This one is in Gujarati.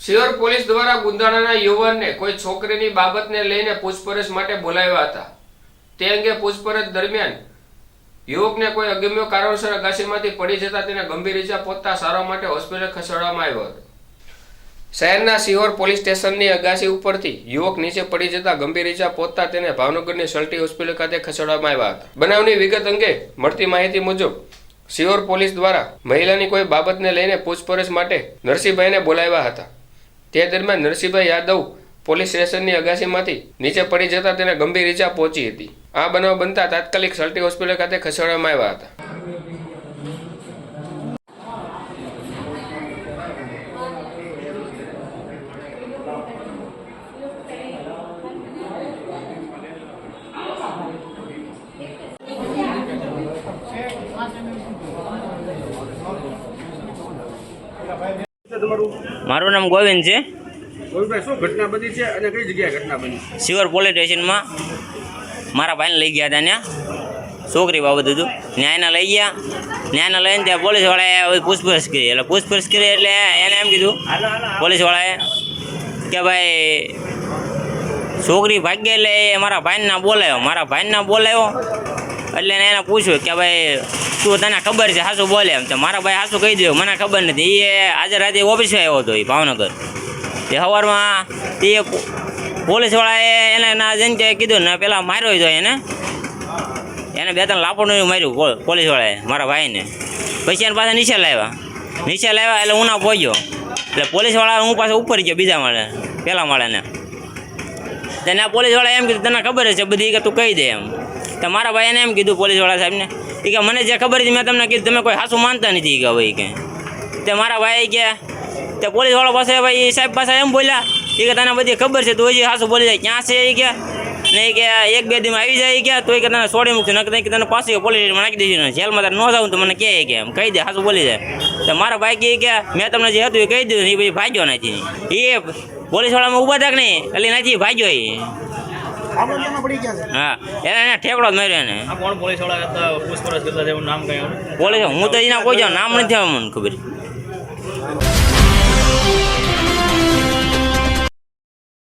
શિહોર પોલીસ દ્વારા ગુંદાણાના યુવાનને કોઈ છોકરીની બાબતને લઈને પૂછપરછ માટે બોલાવ્યા હતા. તે અંગે પૂછપરછ દરમિયાન યુવકને કોઈ અગમ્ય કારણસર અગાશીમાંથી પડી જતા તેને ગંભીર ઇજા પહોંચતા સારવાર માટે હોસ્પિટલ ખસેડવામાં આવ્યો હતો. શહેરના સિહોર પોલીસ સ્ટેશનની અગાશી ઉપરથી યુવક નીચે પડી જતા ગંભીર ઇજા પહોંચતા તેને ભાવનગરની સલ્ટી હોસ્પિટલ ખાતે ખસેડવામાં આવ્યા હતા. બનાવની વિગત અંગે મળતી માહિતી મુજબ, સિહોર પોલીસ દ્વારા મહિલાની કોઈ બાબતને લઈને પૂછપરછ માટે નરસિંહભાઈને બોલાવ્યા હતા. તે દરમિયાન નરસિંહભાઈ યાદવ પોલીસ સ્ટેશનની અગાશીમાંથી નીચે પડી જતા તેને ગંભીર ઈજા પહોંચી હતી. આ બનાવ બનતા તાત્કાલિક સલ્ટી હોસ્પિટલ ખાતે ખસેડવામાં આવ્યા હતા. તમારું? મારું નામ ગોવિંદ છે. ગોવિંદભાઈ શું ઘટના બની છે અને કઈ જગ્યાએ ઘટના બની? શિવર પોલીસ સ્ટેશનમાં મારા ભાઈને લઈ ગયા હતા ત્યાં. છોકરી બાબત હતું. ન્યાયના લઈ ગયા. ન્યાયના લઈને ત્યાં પોલીસવાળાએ પૂછપરછ કરી. એટલે પૂછપરછ કરી એટલે એને એમ કીધું પોલીસવાળાએ કે ભાઈ છોકરી ભાગ્ય એટલે એ મારા ભાઈને ના બોલાયો. મારા ભાઈને ના બોલાયો એટલે એને પૂછ્યું કે ભાઈ તું તને ખબર છે હાસું બોલે એમ તો. મારા ભાઈ હાસું કહી દઉં મને ખબર નથી. એ આજે રાતે ઓફિસે આવ્યો હતો એ ભાવનગર. તે સવારમાં તે પોલીસવાળાએ એને ના જઈને તે કીધું ને, પેલા માર્યો હતો એને. એને બે ત્રણ લાપડનું માર્યું પોલીસવાળાએ, મારા ભાઈને. પછી એને પાછા નીચે લાવ્યા. નીચે લાવ્યા એટલે હું ના પહોંચ્યો. એટલે પોલીસવાળા હું પાસે ઉપર ગયો બીજા માળે પહેલા માળાને. તેને પોલીસવાળા એમ કીધું, તને ખબર છે બધી કે તું કહી દે એમ. તો મારા ભાઈને એમ કીધું પોલીસવાળા સાહેબને એ કે મને જે ખબર હતી મેં તમને કીધું, તમે કોઈ હાસું માનતા નથી કે ભાઈ કે. તે મારા ભાઈ કે તે પોલીસવાળા પાસે ભાઈ સાહેબ પાસે એમ બોલ્યા એ કે તને બધી ખબર છે, તું હજી હાસું બોલી જાય, ક્યાં છે એ કે? નહીં કે એક બે દીમાં આવી જાય કે, તો એ કે તને છોડી મૂકશે નહીં કે તને પાછી પોલીસ નાખી દઈશું, ને જેલમાં ન જાઉં તો મને કહે કે એમ, કહી દે, હાસું બોલી જાય. તો મારા ભાઈ કહે કે, મેં તમને જે હતું એ કહી દીધું એ પછી ભાગ્યો નથી. એ પોલીસવાળામાં ઊભા થાક નહીં, એટલે નથી ભાગ્યો એ હા. એને ઠેકડો જ માર્યો ને પોલીસ હું તો એના કોઈ નામ નથી મને ખબર.